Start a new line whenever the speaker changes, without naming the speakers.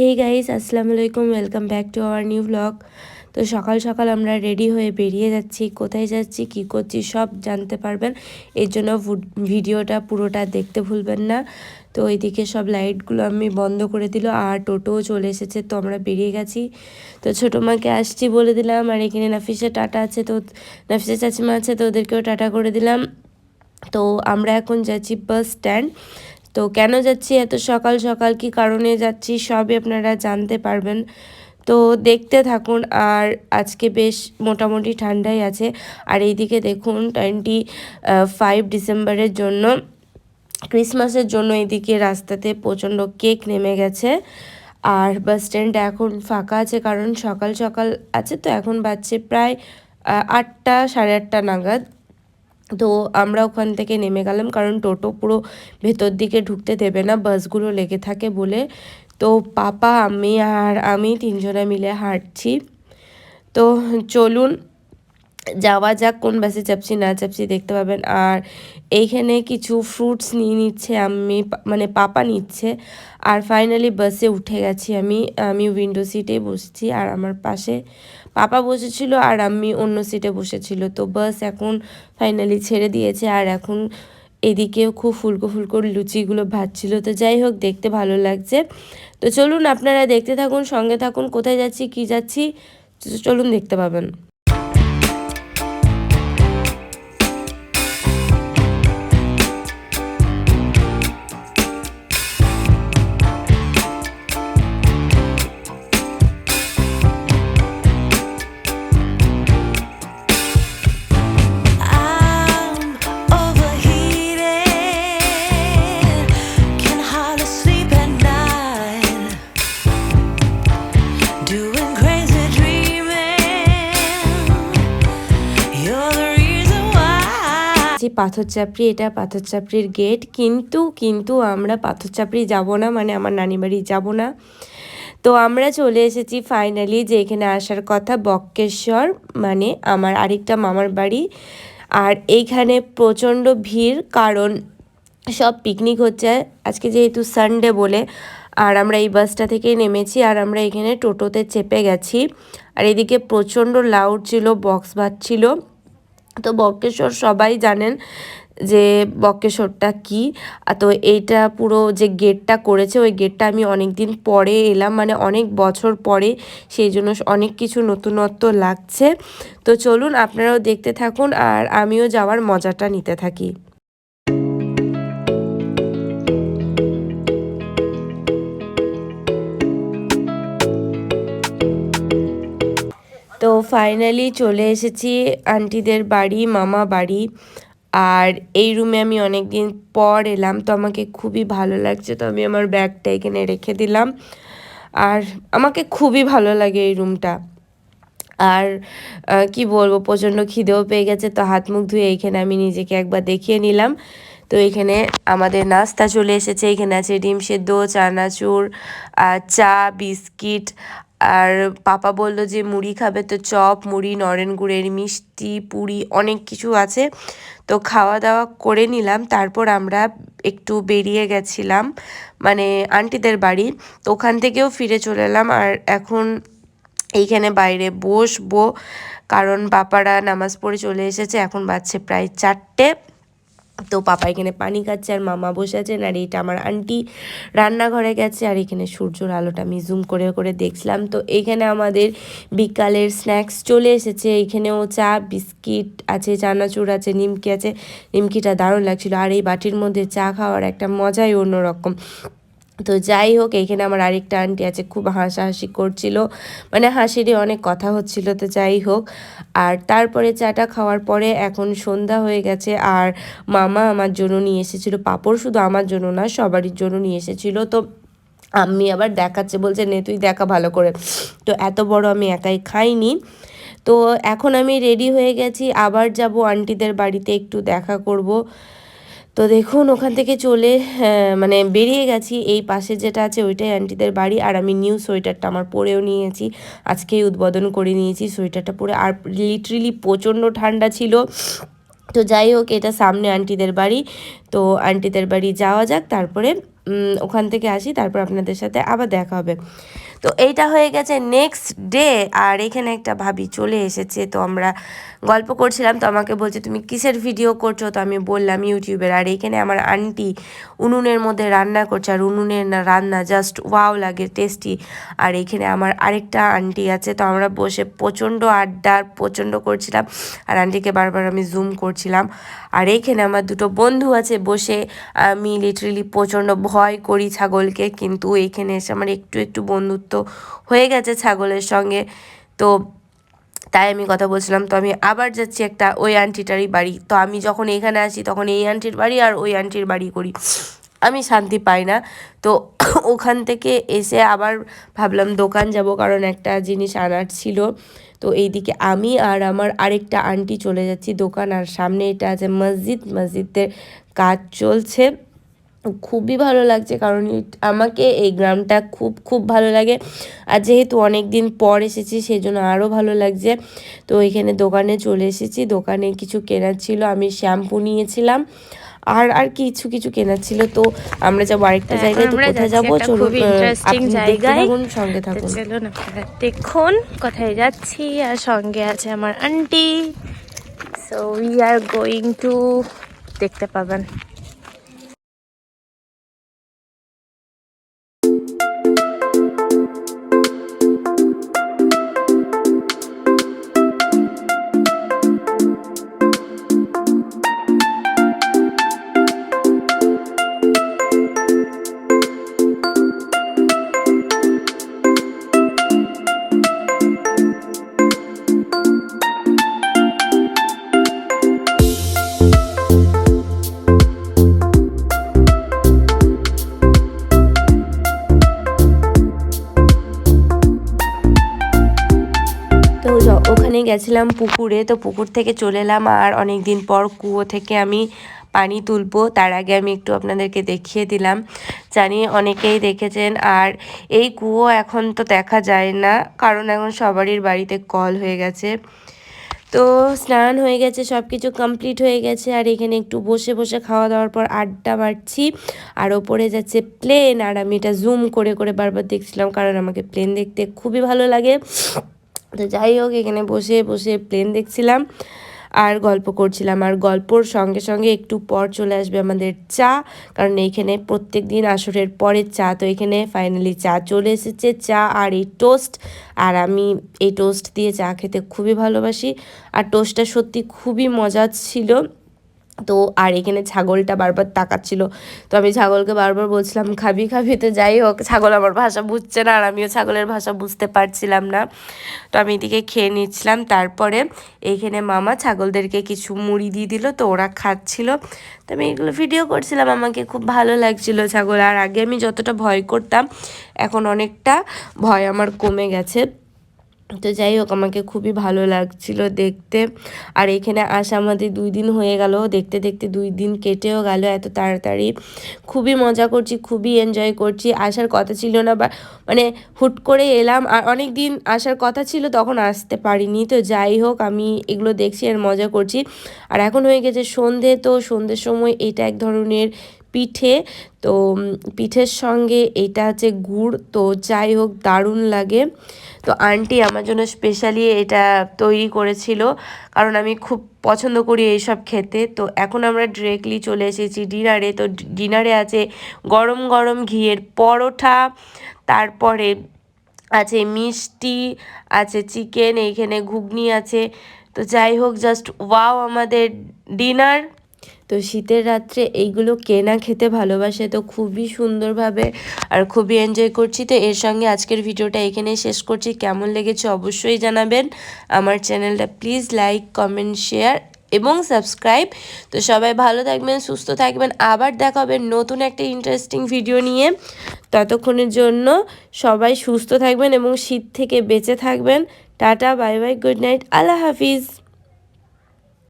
হে guys আসসালামু আলাইকুম welcome back to our new blog তো সকাল সকাল আমরা রেডি হয়ে বেরিয়ে যাচ্ছি। কোথায় যাচ্ছি, কি করছি, সব জানতে পারবেন। এর জন্য ভিডিওটা পুরোটা দেখতে ভুলবেন না। তো ওইদিকে সব লাইটগুলো আমি বন্ধ করে দিল আর টোটোও চলে এসেছে। তো আমরা বেরিয়ে গেছি। তো ছোটো মাকে আসছি বলে দিলাম। আর এখানে নাফিসের টাটা আছে তো, নাফিসের চাচিমা আছে তো ওদেরকেও টাটা করে দিলাম। তো আমরা এখন যাচ্ছি বাস স্ট্যান্ড তো কেন যাচ্ছি? এত সকাল সকাল কি কারণে যাচ্ছি? সবই আপনারা জানতে পারবেন। তো দেখতে থাকুন, আর আজকে বেশ মোটামুটি ঠান্ডাই আছে। আর এইদিকে দেখুন টোয়েন্টি ফাইভ ডিসেম্বরের জন্য, ক্রিসমাসের জন্য এদিকে রাস্তাতে প্রচণ্ড কেক নেমে গেছে। আর বাস স্ট্যান্ড এখন ফাঁকা আছে, কারণ সকাল সকাল আছে তো, এখন বাজছে প্রায় আটটা সাড়ে আটটা নাগাদ। তো আমরা ওখান থেকে নেমে গেলাম, কারণ টোটো পুরো ভেতর দিকে ঢুকতে দেবে না, বাসগুলো লেগে থাকে বলে। তো পাপা, আমি আর আমি তিনজনে মিলে হাঁটছি। তো চলুন যাওয়া যাক কোন বাসে চাপছি না চাপছি দেখতে পাবেন। আর এইখানে কিছু ফ্রুটস নিয়ে নিচ্ছে আমি মানে পাপা নিচ্ছে। আর ফাইনালি বাসে উঠে গেছি আমি। আমি উইন্ডো সিটে বসছি আর আমার পাশে পাপা বসেছিল আর আমি অন্য সিটে বসেছিল। তো বাস এখন ফাইনালি ছেড়ে দিয়েছে আর এখন এদিকেও খুব ফুলকো ফুলকো লুচিগুলো ভাজছিল। তো যাই হোক, দেখতে ভালো লাগছে। তো চলুন আপনারা দেখতে থাকুন, সঙ্গে থাকুন, কোথায় যাচ্ছি, কি যাচ্ছি, চলুন দেখতে পাবেন।
Why.
যে পাথর চাপড়ি এটা পাথর চাপড়ির গেট কিন্তু কিন্তু আমরা পাথর চাপড়ি যাব না মানে আমার নানি বাড়ি যাব না। তো আমরা চলে এসেছি ফাইনালি যে এখানে আসার কথা, বক্কেশ্বর মানে আমার আরেকটা মামার বাড়ি। আর এইখানে প্রচণ্ড ভিড়, কারণ সব পিকনিক হচ্ছে। আজকে যেহেতু সানডে বলে, আর আমরা এই বাসটা থেকেই নেমেছি, আর আমরা এখানে টোটোতে চেপে গেছি। আর এদিকে প্রচণ্ড লাউড ছিল বক্স বাজছিল। তো বক্রেশ্বর সবাই জানেন যে বক্রেশ্বরটা কি। তো এইটা পুরো যে গেটটা করেছে, ওই গেটটা আমি অনেক দিন পরে এলাম মানে অনেক বছর পরে, সেই জন্য অনেক কিছু নতুনত্ব লাগছে। তো চলুন, আপনারাও দেখতে থাকুন, আর আমিও যাওয়ার মজাটা নিতে থাকি। তো ফাইনালি চলে এসেছি আন্টিদের বাড়ি, মামা বাড়ি। আর এই রুমে আমি অনেক দিন পর এলাম, তো আমাকে খুবই ভালো লাগছে, তো আমি আমার ব্যাগটা এখানে রেখে দিলাম। আর আমাকে খুবই ভালো লাগে এই রুমটা আর কি বলব, প্রচণ্ড খিদেও পেয়ে গেছে, তো হাত মুখ ধুয়ে এখানে আমি নিজেকে একবার দেখিয়ে নিলাম। তো এখানে আমাদের নাস্তা চলে এসেছে, এখানে আছে ডিম সেদ্ধ, চানাচুর আর চা, বিস্কিট আর পাপা বলল যে মুড়ি খাবে তো চপ, মুড়ি, নরেন গুড়ের মিষ্টি, পুরি অনেক কিছু আছে। তো খাওয়া দাওয়া করে নিলাম, তারপর আমরা একটু বেরিয়ে গেছিলাম মানে আন্টিদের বাড়ি। তো ওখান থেকেও ফিরে চলে এলাম আর এখন এইখানে বাইরে বসবো, কারণ পাপারা নামাজ পড়ে চলে এসেছে, এখন বাজছে প্রায় চারটে। তো পাপা এখানে পানি খাচ্ছে আর মামা বসে আছেন আর এইটা আমার আন্টি রান্নাঘরে গেছে আর এখানে সূর্যর আলোটা আমি জুম করে করে দেখছিলাম তো এখানে আমাদের বিকালের স্ন্যাক্স চলে এসেছে। এখানেও চা, বিস্কিট আছে, চানাচুর আছে, নিমকি আছে। নিমকিটা দারুণ লাগছিল। আর এই বাটির মধ্যে চা খাওয়ার একটা মজাই অন্যরকম। তো যাই হোক এইখানে আমার আরেকটা আন্টি আছে, খুব হাসাহাসি করছিল। মানে হাসিরই অনেক কথা হচ্ছিল, তো যাই হোক। আর তারপরে চাটা খাওয়ার পরে এখন সন্ধ্যা হয়ে গেছে, আর মামা আমার জন্য নিয়ে এসেছিল পাপড়, শুধু আমার জন্য না, সবারই জন্য নিয়ে এসেছিল। তো আমি আবার দেখাচ্ছে, বলছে, নে, তুই দেখা ভালো করে। তো এত বড় আমি একাই খাইনি। তো এখন আমি রেডি হয়ে গেছি, আবার যাব, আন্টিদের বাড়িতে একটু দেখা করব। তো দেখুন ওখান থেকে চলে হ্যাঁ, মানে বেরিয়ে গেছি। এই পাশে যেটা আছে ওইটাই আন্টিদের বাড়ি। আর আমি নিউ সোয়েটারটা আমার পরেও নিয়েছি। আজকেই উদ্বোধন করে নিয়েছি সোয়েটারটা পরে। আর লিটারেলি প্রচণ্ড ঠান্ডা ছিল। তো যাই হোক এটা সামনে আন্টিদের বাড়ি। তো আন্টিদের বাড়ি যাওয়া যাক তারপরে ওখান থেকে আসি। তারপর আপনাদের সাথে আবার দেখা হবে। তো এইটা হয়ে গেছে নেক্সট ডে আর এখানে একটা ভাবি চলে এসেছে। তো আমরা গল্প করছিলাম, তো আমাকে বলছে, তুমি কিসের ভিডিও করছ? তো আমি বললাম ইউটিউবের। আর এখানে আমার আন্টি উনুনের মধ্যে রান্না করছে, আর উনুনের না রান্না জাস্ট ওয়াও লাগে টেস্টি আর এখানে আমার আরেকটা আন্টি আছে, তো আমরা বসে প্রচণ্ড আড্ডার প্রচণ্ড করছিলাম। আর আন্টিকে বারবার আমি জুম করছিলাম। আর এইখানে আমার দুটো বন্ধু আছে, বসে আমি লিটারেলি প্রচণ্ড ভয় করি ছাগলকে। কিন্তু এইখানে এসে আমার একটু একটু বন্ধুত্ব হয়ে গেছে ছাগলের সঙ্গে। তো তাই আমি কথা বলছিলাম, তো আমি আবার যাচ্ছি একটা ওই আন্টিটারই বাড়ি। তো আমি যখন এখানে আসি, তখন এই আন্টির বাড়ি আর ওই আন্টির বাড়ি করি। আমি শান্তি পাই না। তো ওখান থেকে এসে আবার ভাবলাম দোকান যাব, কারণ একটা জিনিস আনার ছিল। তো এইদিকে আমি আর আমার আরেকটা আন্টি চলে যাচ্ছি দোকান, আর সামনে এটা আছে মসজিদ। মসজিদের কাজ চলছে। খুবই ভালো লাগছে কারণ আমাকে এই গ্রামটা খুব খুব ভালো লাগে। আর যেহেতু অনেক দিন পর এসেছি সেই জন্য আরও ভালো লাগছে। তো এখানে দোকানে চলে এসেছি দোকানে কিছু কেনার ছিল আমি শ্যাম্পু নিয়েছিলাম। আর আর কিছু কিছু কেনার ছিল তো আমরা যাব আরেকটা জায়গায় তো কোথায় যাব? চলুন থাকুন সঙ্গে থাকুন।
চলুন আপনারা দেখুন কোথায় যাচ্ছি আর সঙ্গে আছে আমার aunty so we are going to দেখতে পাবেন।
গেছিলাম পুকুরে, তো পুকুর থেকে চলে এলাম আর অনেক দিন পর কুয়ো থেকে আমি পানি তুলবো। তার আগে আমি একটু আপনাদেরকে দেখিয়ে দিলাম। জানি অনেকেই দেখেছেন আর এই কুয়ো এখন তো দেখা যায় না, কারণ এখন সবারই বাড়িতে কল হয়ে গেছে। তো স্নান হয়ে গেছে সব কিছু কমপ্লিট হয়ে গেছে আর এখানে একটু বসে বসে খাওয়া দাওয়ার পর আড্ডা মারছি। আর ওপরে যাচ্ছে প্লেন আর আমি এটা জুম করে করে বারবার দেখছিলাম কারণ আমাকে প্লেন দেখতে খুবই ভালো লাগে। তো যাই হোক, এখানে বসে বসে প্লেন দেখছিলাম আর গল্প করছিলাম। আর গল্পর সঙ্গে সঙ্গে একটু পর চলে আসবে আমাদের চা, কারণ এইখানে প্রত্যেক দিন আসরের পরে চা। তো এখানে ফাইনালি চা চলে এসেছে, চা আর এই টোস্ট আর আমি এই টোস্ট দিয়ে চা খেতে খুবই ভালোবাসি। আর টোস্টটা সত্যি খুবই মজা ছিল। তো আর এখানে ছাগলটা বারবার তাকাচ্ছিল। তো আমি ছাগলকে বারবার বলছিলাম, খাবি খাবি? তো যাই হোক, ছাগল আমার ভাষা বুঝছে না আর আমিও ছাগলের ভাষা বুঝতে পারছিলাম না। তো আমি এদিকে খেয়ে নিচ্ছিলাম। তারপরে এইখানে মামা ছাগলদেরকে কিছু মুড়ি দিয়ে দিল, তো ওরা খাচ্ছিল। তো আমি এগুলো ভিডিও করছিলাম, আমাকে খুব ভালো লাগছিল ছাগল। আর আগে আমি যতটা ভয় করতাম, এখন অনেকটা ভয় আমার কমে গেছে। তো যাই হোক, আমাকে খুবই ভালো লাগছিল দেখতে। আর এখানে আসা আমাদের দুই দিন হয়ে গেল। দেখতে দেখতে দুই দিন কেটেও গেল এত তাড়াতাড়ি। খুবই মজা করছি, খুবই এনজয় করছি। আসার কথা ছিল না, বা মানে হুট করে এলাম। আর অনেক দিন আসার কথা ছিল, তখন আসতে পারিনি। তো যাই হোক, আমি এগুলো দেখছি আর মজা করছি। আর এখন হয়ে গেছে সন্ধে, তো সন্ধ্যের সময় এটা এক ধরনের পিঠে। তো পিঠের সঙ্গে এটা হচ্ছে গুড়, তো যাই হোক, দারুণ লাগে। তো আন্টি আমার জন্য স্পেশালি এটা তৈরি করেছিল, কারণ আমি খুব পছন্দ করি এইসব খেতে। তো এখন আমরা ডিরেক্টলি চলে এসেছি ডিনারে তো ডিনারে আছে গরম গরম ঘিয়ের পরোটা, তারপরে আছে মিষ্টি, আছে চিকেন এইখানে ঘুগনি আছে। তো যাই হোক জাস্ট ওয়াও আমাদের ডিনার তো শীতের রাত্রে এইগুলো কেনা খেতে ভালোবাসে তো খুবই সুন্দরভাবে আর খুবই এনজয় করছি। তো এর সঙ্গে আজকের ভিডিওটা এখানেই শেষ করছি। কেমন লেগেছে অবশ্যই জানাবেন। আমার চ্যানেলটা প্লিজ লাইক কমেন্ট শেয়ার এবং সাবস্ক্রাইব তো সবাই ভালো থাকবেন, সুস্থ থাকবেন। আবার দেখা হবে নতুন একটা ইন্টারেস্টিং ভিডিও নিয়ে। ততক্ষণের জন্য সবাই সুস্থ থাকবেন এবং শীত থেকে বেঁচে থাকবেন। Tata bye bye good night আল্লাহ হাফিজ।